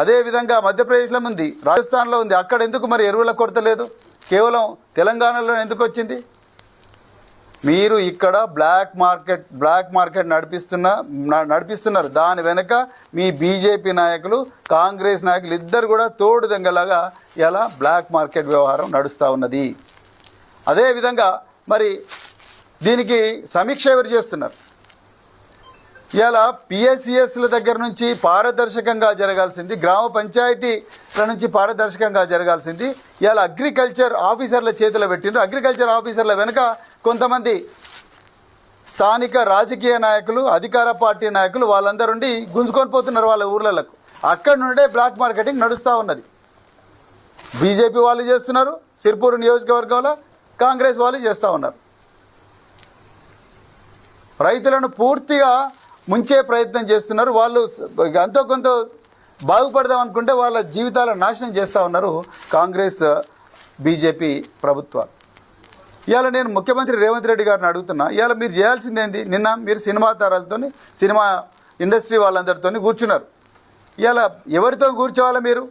అదేవిధంగా మధ్యప్రదేశ్లో ఉంది రాజస్థాన్లో ఉంది. అక్కడ ఎందుకు మరి ఎరువుల కొరత లేదు? కేవలం తెలంగాణలో ఎందుకు వచ్చింది? మీరు ఇక్కడ బ్లాక్ మార్కెట్ బ్లాక్ మార్కెట్ నడిపిస్తున్న నడిపిస్తున్నారు. దాని వెనుక మీ బీజేపీ నాయకులు కాంగ్రెస్ నాయకులు ఇద్దరు కూడా తోడు దొంగలాగా ఇలా బ్లాక్ మార్కెట్ వ్యవహారం నడుస్తూ ఉన్నది. అదేవిధంగా మరి దీనికి సమీక్ష ఎవరు చేస్తున్నారు? ఇలా పిఎస్సిఎస్ల దగ్గర నుంచి పారదర్శకంగా జరగాల్సింది గ్రామ పంచాయతీల నుంచి పారదర్శకంగా జరగాల్సింది. ఇలా అగ్రికల్చర్ ఆఫీసర్ల చేతిలో పెట్టిండ్రు. అగ్రికల్చర్ ఆఫీసర్ల వెనుక కొంతమంది స్థానిక రాజకీయ నాయకులు అధికార పార్టీ నాయకులు వాళ్ళందరూ ఉండి గుంజుకొని పోతున్నారు వాళ్ళ ఊర్లలకు. అక్కడ నుండే బ్లాక్ మార్కెటింగ్ నడుస్తూ ఉన్నది. బీజేపీ వాళ్ళు చేస్తున్నారు సిర్పూర్ నియోజకవర్గంలో కాంగ్రెస్ వాళ్ళు చేస్తూ ఉన్నారు. రైతులను పూర్తిగా ముంచే ప్రయత్నం చేస్తున్నారు. వాళ్ళు ఎంతో కొంత బాగుపడదాం అనుకుంటే వాళ్ళ జీవితాలు నాశనం చేస్తూ ఉన్నారు కాంగ్రెస్ బీజేపీ ప్రభుత్వాలు. ఇవాళ నేను ముఖ్యమంత్రి రేవంత్ రెడ్డి గారిని అడుగుతున్నా. ఇవాళ మీరు చేయాల్సింది ఏంది? నిన్న మీరు సినిమా తారాలతో సినిమా ఇండస్ట్రీ వాళ్ళందరితో కూర్చున్నారు. ఇవాళ ఎవరితో కూర్చోవాలి మీరు?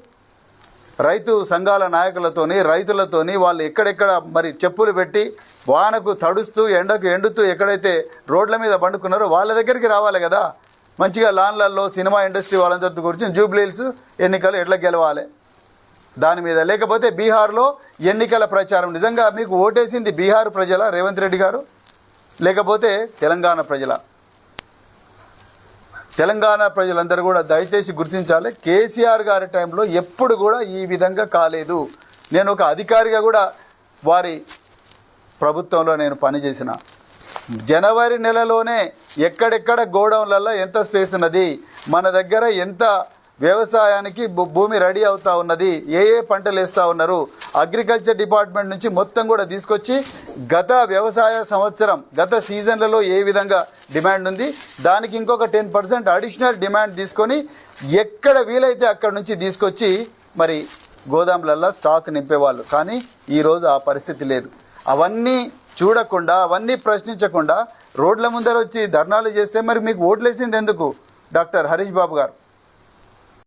రైతు సంఘాల నాయకులతోని రైతులతోని వాళ్ళు ఎక్కడెక్కడ మరి చెప్పులు పెట్టి వానకు తడుస్తూ ఎండకు ఎండుతూ ఎక్కడైతే రోడ్ల మీద పండుకున్నారో వాళ్ళ దగ్గరికి రావాలి కదా. మంచిగా లాన్లలో సినిమా ఇండస్ట్రీ వాళ్ళందరితో కూర్చొని జూబ్లీల్స్ ఎన్నికలు ఎట్లా గెలవాలి? దాని మీద లేకపోతే బీహార్లో ఎన్నికల ప్రచారం. నిజంగా మీకు ఓటేసింది బీహార్ ప్రజల రేవంత్ రెడ్డి గారు? లేకపోతే తెలంగాణ ప్రజల? తెలంగాణ ప్రజలందరూ కూడా దయచేసి గుర్తించాలి. కేసీఆర్ గారి టైంలో ఎప్పుడు కూడా ఈ విధంగా కాలేదు. నేను ఒక అధికారిగా కూడా వారి ప్రభుత్వంలో నేను పనిచేసిన. జనవరి నెలలోనే ఎక్కడెక్కడ గోడౌన్లలో ఎంత స్పేస్ ఉన్నది మన దగ్గర ఎంత వ్యవసాయానికి భూ- భూమి రెడీ అవుతా ఉన్నది. ఏ ఏ పంటలు వేస్తూ ఉన్నారు? అగ్రికల్చర్ డిపార్ట్మెంట్ నుంచి మొత్తం కూడా తీసుకొచ్చి గత వ్యవసాయ సంవత్సరం గత సీజన్లలో ఏ విధంగా డిమాండ్ ఉంది? దానికి ఇంకొక టెన్ పర్సెంట్ అడిషనల్ డిమాండ్ తీసుకొని ఎక్కడ వీలైతే అక్కడ నుంచి తీసుకొచ్చి మరి గోదాములల్లో స్టాక్ నింపేవాళ్ళు. కానీ ఈరోజు ఆ పరిస్థితి లేదు. అవన్నీ చూడకుండా అవన్నీ ప్రశ్నించకుండా రోడ్ల ముందర వచ్చి ధర్నాలు చేస్తే మరి మీకు ఓట్లేసింది ఎందుకు? డాక్టర్ హరీష్ బాబు గారు.